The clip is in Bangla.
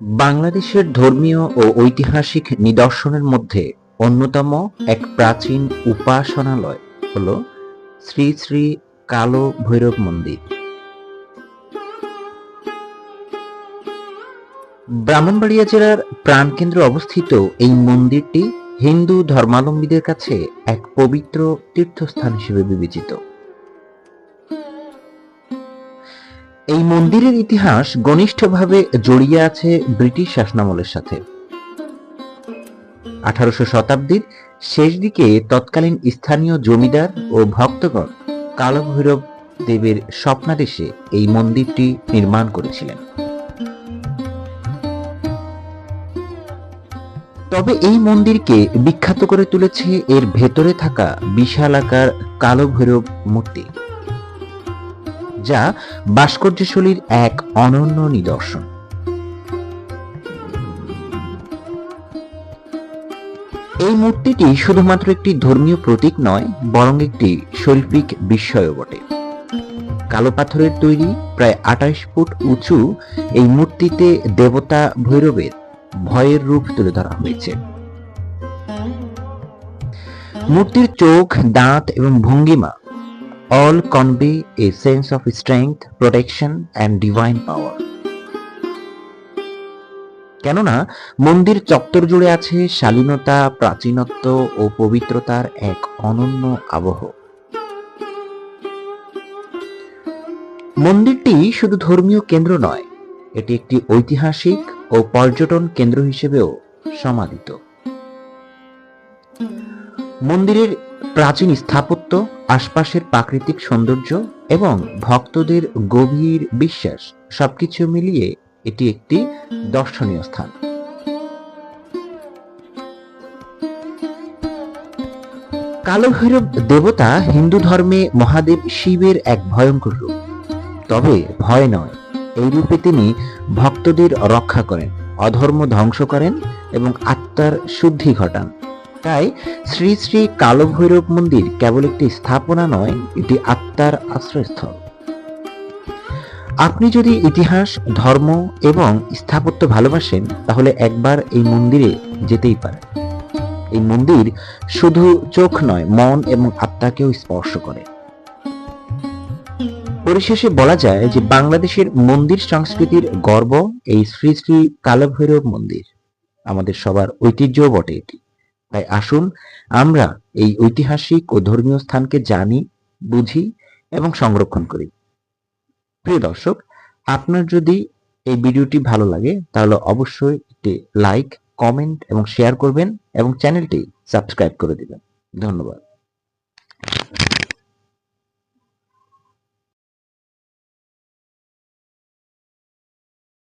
বাংলাদেশের ধর্মীয় ও ঐতিহাসিক নিদর্শনের মধ্যে অন্যতম এক প্রাচীন উপাসনালয় হল শ্রী শ্রী কালো ভৈরব মন্দির। ব্রাহ্মণবাড়িয়া জেলার প্রাণকেন্দ্রে অবস্থিত এই মন্দিরটি হিন্দু ধর্মাবলম্বীদের কাছে এক পবিত্র তীর্থস্থান হিসেবে বিবেচিত। মন্দিরের ইতিহাস ঘনিষ্ঠভাবে জড়িয়ে আছে ব্রিটিশ শাসনামলের সাথে। আঠারোশো শতাব্দীর শেষ দিকে তৎকালীন স্থানীয় জমিদার ও ভক্তগণ কালো ভৈরব দেবের স্বপ্নাদেশে এই মন্দিরটি নির্মাণ করেছিলেন। তবে এই মন্দিরকে বিখ্যাত করে তুলেছে এর ভেতরে থাকা বিশাল আকার কালো ভৈরব মূর্তি। যা ভাস্কর্যশৈলীর এক অনন্য নিদর্শন। এই মূর্তিটি শুধুমাত্র একটি ধর্মীয় প্রতীক নয়, বরং একটি শৈল্পিক বিস্ময়ও বটে। কালো পাথরের তৈরি, প্রায় আঠাশ ফুট উঁচু এই মূর্তিতে দেবতা ভৈরবের ভয়ের রূপ তুলে ধরা হয়েছে। মূর্তির চোখ, দাঁত এবং ভঙ্গিমা all convey a sense of strength, protection and divine power. কেননা মন্দির চত্বর জুড়ে আছে শালীনতা প্রাচীনত্ব ও পবিত্রতার এক অনন্য আবহ মন্দিরটি শুধু ধর্মীয় কেন্দ্র নয় এটি একটি ঐতিহাসিক ও পর্যটন কেন্দ্র হিসেবেও সমাদিত মন্দিরের প্রাচীন স্থাপত্য, আশপাশের প্রাকৃতিক সৌন্দর্য এবং ভক্তদের গভীর বিশ্বাস, সবকিছু মিলিয়ে এটি একটি দর্শনীয় স্থান। কালো ভৈরব দেবতা হিন্দু ধর্মে মহাদেব শিবের এক ভয়ঙ্কর রূপ। তবে ভয় নয়, এই রূপে তিনি ভক্তদের রক্ষা করেন, অধর্ম ধ্বংস করেন এবং আত্মার শুদ্ধি ঘটান। তাই শ্রী শ্রী কালো ভৈরব মন্দির কেবল একটি স্থাপনা নয়, এটি আত্মার আশ্রয়স্থল। আপনি যদি ইতিহাস, ধর্ম এবং স্থাপত্য ভালোবাসেন, তাহলে একবার এই মন্দিরে যেতেই পারেন। এই মন্দির শুধু চোখ নয়, মন এবং আত্মাকেও স্পর্শ করে। পরিশেষে বলা যায় যে বাংলাদেশের মন্দির সংস্কৃতির গর্ব এই শ্রী শ্রী কালো ভৈরব মন্দির। আমাদের সবার ঐতিহ্য বটে এটি। তাই আসুন আমরা এই ঐতিহাসিক ও ধর্মীয় স্থানকে জানি, বুঝি এবং সংরক্ষণ করি। প্রিয় দর্শক, আপনার যদি এই ভিডিওটি ভালো লাগে, তাহলে অবশ্যই একটি লাইক, কমেন্ট এবং শেয়ার করবেন এবং চ্যানেলটি সাবস্ক্রাইব করে দেবেন। ধন্যবাদ।